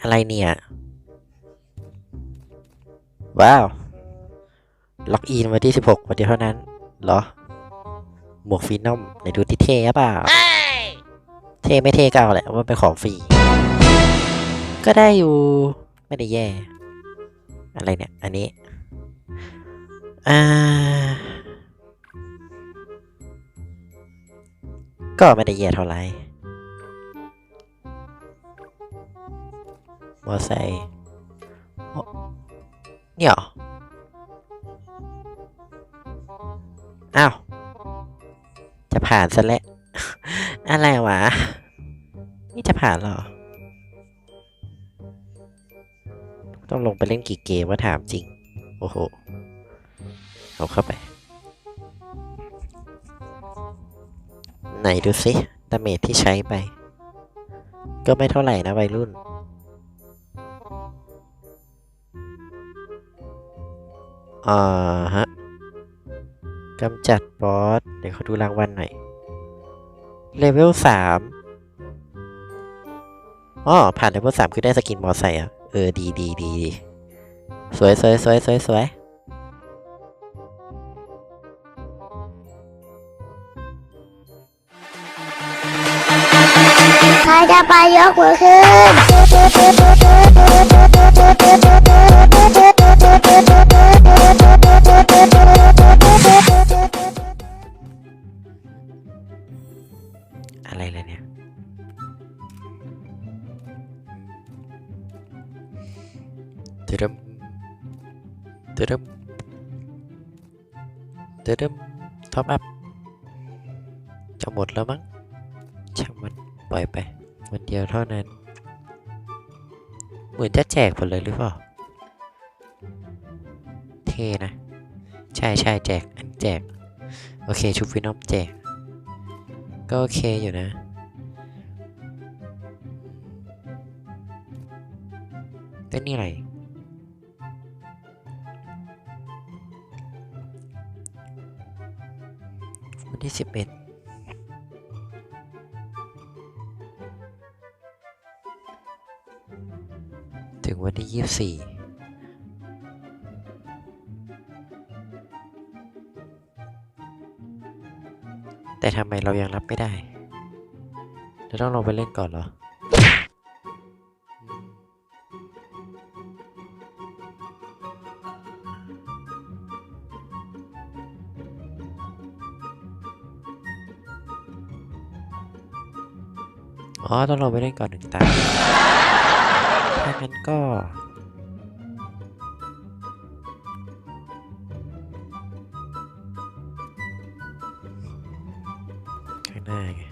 อะไรเนี่ย ว้าว ล็อกอินวันที่ 16 วันเดียวเท่านั้น เหรอ หมวกฟีนอมไหนดูที่เท่หรือเปล่า เท่ไม่เท่ก็เอาแหละว่าเป็นของฟรี ก็ได้อยู่ ไม่ได้แย่ อะไรเนี่ย อันนี้ อ่า ก็ไม่ได้แย่เท่าไหร่ มอไซค์เนี่ยอ้าว จะผ่านซะแล้ว อะไรวะ นี่จะผ่านหรอ ต้องลงไปเล่นกี่เกมว่าถามจริง โอ้โห เอาเข้าไป ไหนดูสิดาเมจที่ใช้ไป ก็ไม่เท่าไหร่นะวัยรุ่น อ่าฮะกำจัดบอส เดี๋ยวเขาดูรางวัลหน่อย เลเวลสามอ๋อ ผ่านเลเวลสามคือได้สกินมอไซค์อะ เออ ดีดีดีดีสวยสวยสวยสวยสวยใครจะไปยกมือขึ้น ตึดมตึดมตึดมท็อปอัพจะหมดแล้วมั้งช่างมันปล่อยไปวันเดียวเท่านั้น เหมือนจะแจกหมดเลยหรือเปล่า เท่นะ ใช่ใช่แจก อันแจก โอเค ชุบฟินอมแจก ก็โอเคอยู่นะเป็นนี่อะไร ที่ 11 ถึงวันที่ยี่สิบสี่แต่ทำไมเรายังรับไม่ได้ เราต้องลงไปเล่นก่อนเหรอ อ๋อ ต้องลงไปเล่นก่อนหนึ่งตาถ้างั้นก็ข้างหน้าไง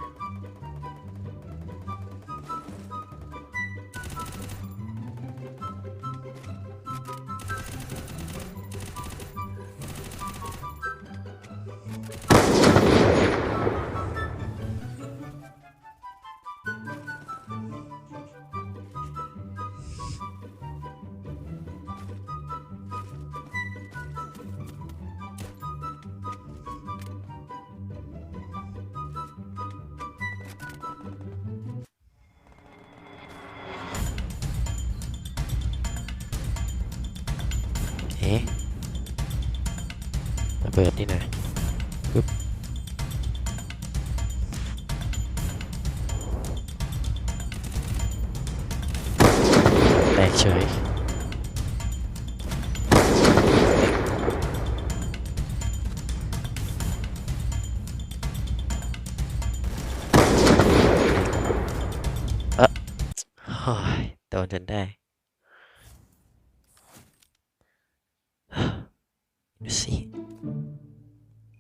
ระเบิดนี่นะปึ๊บแตกเฉยโดนจนได้ดูสิ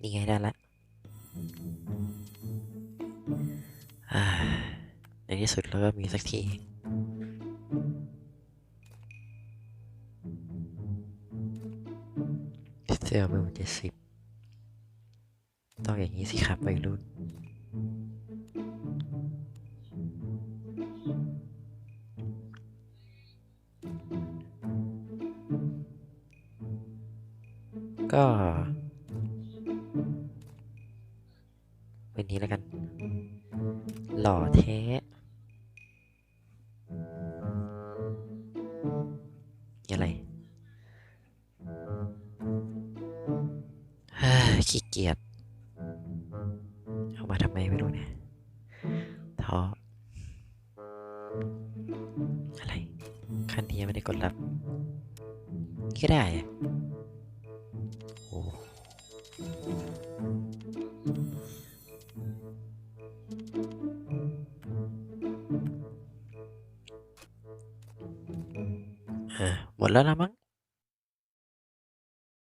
นี่ไงได้ละในที่สุดเราก็มีสักทีเสื้อมือเจ็ดสิบต้องอย่างนี้สิครับวัยรุ่นก็ เป็นนี้แล้วกัน หล่อเท้อะไรขี้เกียจเอามาทำไมไม่รู้เนะท้ออะไรขันนี้ยังไม่ได้กดรับก็ได้ อะห